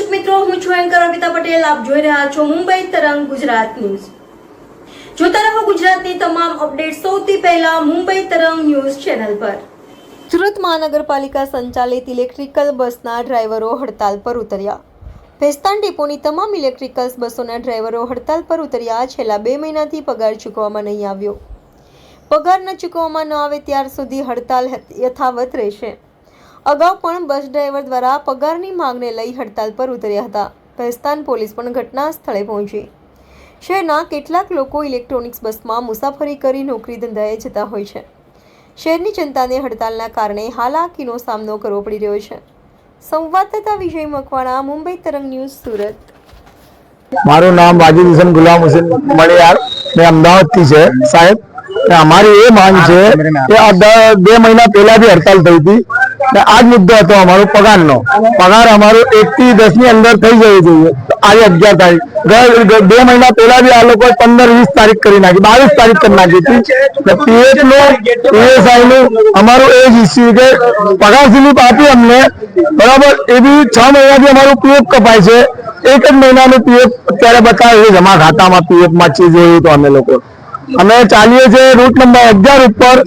હું છું એન્કર અમિતા પટેલ. આપ જોઈ રહ્યા છો મુંબઈ તરંગ ગુજરાત ન્યૂઝ. જોતા રહો ગુજરાતની તમામ અપડેટ સૌથી પહેલા મુંબઈ તરંગ ન્યૂઝ ચેનલ પર. સુરત મહાનગરપાલિકા સંચાલિત ઇલેક્ટ્રિકલ બસના ડ્રાઈવરો હડતાલ પર ઉતર્યા. ભેસ્તાન ડેપોની તમામ ઇલેક્ટ્રિકલ બસોના ડ્રાઈવરો હડતાલ પર ઉતર્યા છેલ્લા બે મહિનાથી પગાર ચૂકવવામાં નહીં આવ્યો. પગાર ન ચૂકવવામાં ન આવે ત્યાર સુધી હડતાલ યથાવત રહેશે. અગાઉ પણ બસ ડ્રાઈવર દ્વારા પગારની માંગને લઈ હડતાલ પર ઉતર્યા હતા. ભેસ્તાન પોલીસ પણ ઘટના સ્થળે પહોંચી. શહેરના કેટલાક લોકો ઇલેક્ટ્રોનિક્સ બસમાં મુસાફરી કરી નોકરી ધંધાએ જતા હોય છે. શહેરની જનતાને હડતાલના કારણે હાલાકીનો સામનો કરવો પડી રહ્યો છે. સંવાદદાતા વિજય મકવાણા મુંબઈ તરંગ ન્યૂઝ સુરત. મારું નામ વાજીદ હુસેન ગુલામ હુસેન મળિયાર મેં અમદાવાદથી છે સાહેબ. અમારી એ માંગ છે કે આ બે મહિના પહેલા બી હડતાલ થઈ હતી. આ જ મુદ્દો હતો અમારો પગારનો. પગાર અમારો એક થી દસની અંદર થઈ જવો જોઈએ આજે અગિયાર તારીખ. બે મહિના પહેલા બી આ લોકો પંદર વીસ તારીખ કરી નાખી. બાવીસ તારીખ કરી નાખી હતી. પીએફ નો પીએસઆઈ નું અમારું એ ઇસ્યુ કે પગાર સ્લીપ આપી અમને. બરાબર? એ બી છ મહિનાથી અમારું પીએફ કપાય છે. એક જ મહિનાનું પીએફ અત્યારે બતાવે જમા ખાતામાં પીએફમાં છે જોયું તો અમે લોકો. અમે ચાલીએ છીએ રૂટ નંબર અગિયાર ઉપર.